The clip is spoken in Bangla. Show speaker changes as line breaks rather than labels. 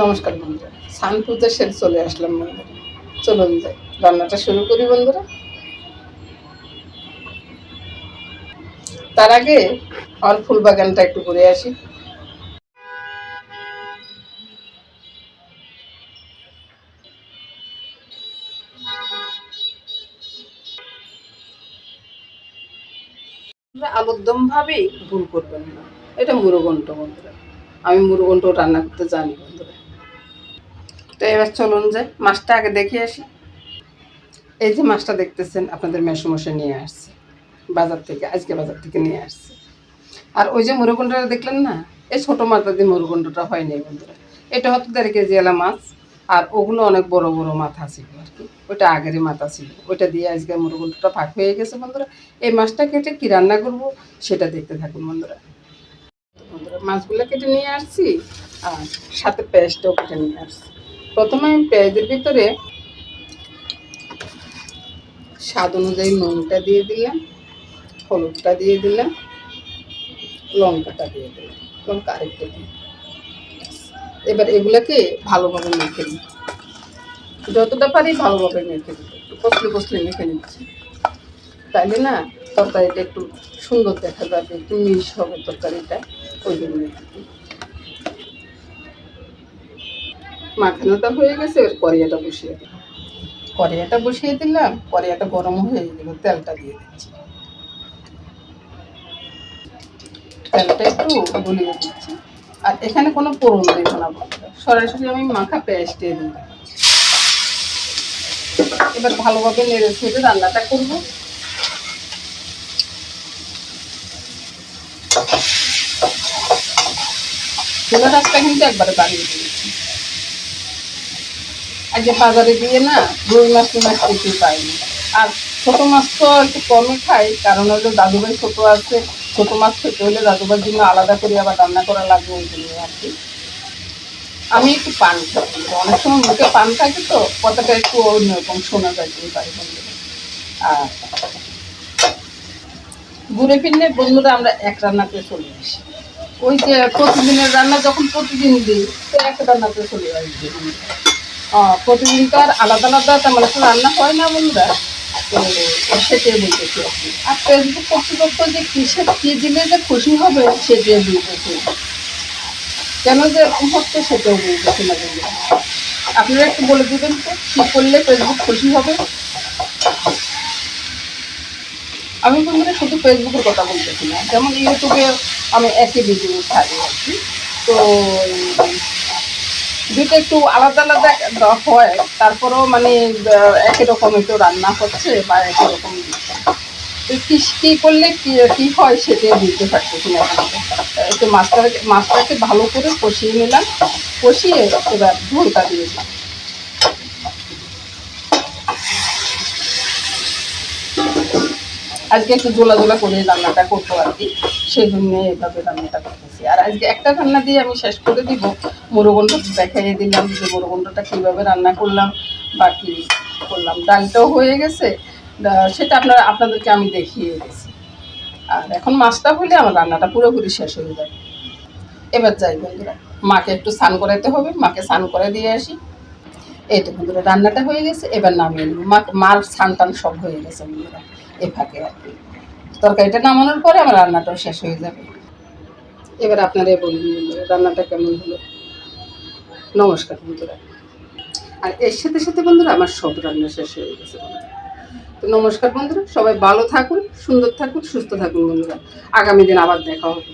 নমস্কার বন্ধুরা। সান পুজো সেরে চলে আসলাম বন্ধুরা। চলুন যাই, রান্নাটা শুরু করি বন্ধুরা। তার আগে আমার ফুল বাগানটা একটু ঘুরে আসি। আলুরদম ভাবেই ভুল করবেন না। এটা মুরগন্ট বন্ধুরা। আমি মুরগন্ট রান্না করতে জানি বন্ধুরা। তো এবার চলুন যে মাছটা আগে দেখে আসি। এই যে মাছটা দেখতেছেন, আপনাদের মেসমশে নিয়ে আসছে। বাজার থেকে, আজকে বাজার থেকে নিয়ে আসছে। আর ওই যে মুরগন্ডটা দেখলেন না? এই ছোটো মাথা দিয়ে মুরগন্ডটা হয়নি বন্ধুরা। এটা হয়তো দেড় কেজি এলা মাছ, আর ওগুলো অনেক বড় বড় মাথা ছিল আর কি। ওইটা আগেরই মাথা ছিল। ওইটা দিয়ে আজকে মুরগন্ডটা ফাঁক হয়ে গেছে বন্ধুরা। এই মাছটা কেটে কি রান্না করব সেটা দেখতে থাকুন বন্ধুরা। বন্ধুরা, মাছগুলো কেটে নিয়ে আসছি, আর সাথে পেঁয়াজটাও কেটে নিয়ে আসছি। প্রথমে আমি পেঁয়াজের ভিতরে স্বাদ অনুযায়ী নুনটা দিয়ে দিলাম, হলুদটা দিয়ে দিলাম, লঙ্কাটা দিয়ে দিলাম, লঙ্কা আরেকটা দিয়ে এবার এগুলাকে ভালোভাবে মেখে নিই। যতটা পারি ভালোভাবে মেখে দিই একটু কষলে কষলে মেখে নিচ্ছি। তাইলে না, তরকারিটা একটু সুন্দর দেখা যাবে, একটু মিশ হবে তরকারিটা, ওই জন্য মাখানোটা হয়ে গেছে, এবার কড়িয়াটা বসিয়ে দিলাম। কড়িয়াটা বসিয়ে দিলাম কড়িয়াটা গরম হয়ে গেল, তেলটা দিয়ে দিচ্ছি। তেলটা একটু গলিয়ে দিচ্ছি। আর এখানে কোনো পোড়ন দেব না সরাসরি আমি মাখা পেঁয়াজ দিয়ে দিই এবার ভালোভাবে নেড়ে ছেড়ে রান্নাটা করব। চুলা রাস্তা কিন্তু একবারে বাড়িয়ে দিয়েছি। আজকে বাজারে গিয়ে না রুই মাছ মাছ কিছুই পাইনি। আর ছোট মাছ তো একটু কমই খাই, কারণ হলো দাদুভাই ছোট আছে, ছোট মাছ খেতে হলে দাদুভাইয়ের জন্য আলাদা করে আবার রান্না করা লাগবে ওই জন্য আর কি। আমি একটু পান খাই, অনেক সময় মুখে পান থাকে তো, কথাটা একটু অন্যরকম শোনা যাইতেই পারে আর ঘুরে ফিরলে বন্ধুরা আমরা এক রান্নাতে চলে আসি। ওই যে প্রতিদিনের রান্না যখন প্রতিদিন দিই, তো এক রান্নাতে চলে আসবে প্রতিদিন তো আর আলাদা আলাদা তেমন একটা রান্না হয় না বন্ধুরা। তো সেটাই বলতেছি আর ফেসবুক কর্তৃপক্ষ যে কিসের, কি দিলে যে খুশি হবে সেটাই বলতেছি কেন যে হচ্ছে সেটাও বলতেছি না বন্ধুরা। আপনারা একটু বলে দেবেন তো, কী করলে ফেসবুক খুশি হবে? আমি বন্ধুরা শুধু ফেসবুকের কথা বলতেছি না, যেমন ইউটিউবে আমি একই ভিডিও ছাড়ি আর কি। তো দুটো একটু আলাদা আলাদা হয়। তারপরেও মানে একই রকম একটু রান্না হচ্ছে বা একই রকম। তো কি কী করলে কি হয় সেটাই বুঝতে পারতেছি না একটু মাছটাকে মাছটাকে ভালো করে কষিয়ে নিলাম। কষিয়ে এবার ঝোলটা দিয়ে দিলাম। আজকে একটু জোলা জোলা করে রান্নাটা করব আর কি। সেই জন্য এভাবে রান্নাটা করতেছি। আর আজকে একটা রান্না দিয়ে আমি শেষ করে দিব। মুরগন্ড দেখাইয়ে দিলাম যে মুরগন্ডটা কীভাবে রান্না করলাম বা কী করলাম। ডালটাও হয়ে গেছে। সেটা আপনারা, আপনাদেরকে আমি দেখিয়ে গেছি আর এখন মাছটা হলে আমার রান্নাটা পুরোপুরি শেষ হয়ে যাবে। এবার যাই বন্ধুরা, মাকে একটু স্নান করাইতে হবে। মাকে স্নান করে দিয়ে আসি। এই তো বন্ধুরা, রান্নাটা হয়ে গেছে। এবার নামিয়ে নেব। মা, মার স্নান টান সব হয়ে গেছে বন্ধুরা, এ ফাঁকে আর কি। তরকারিটা নামানোর পরে আমার রান্নাটাও শেষ হয়ে যাবে। এবার আপনারাই বলুন রান্নাটা কেমন হলো? নমস্কার বন্ধুরা। আর এর সাথে সাথে বন্ধুরা, আমার সব রান্না শেষ হয়ে গেছে তো নমস্কার বন্ধুরা, সবাই ভালো থাকুন, সুন্দর থাকুন, সুস্থ থাকুন বন্ধুরা। আগামী দিন আবার দেখা হবে।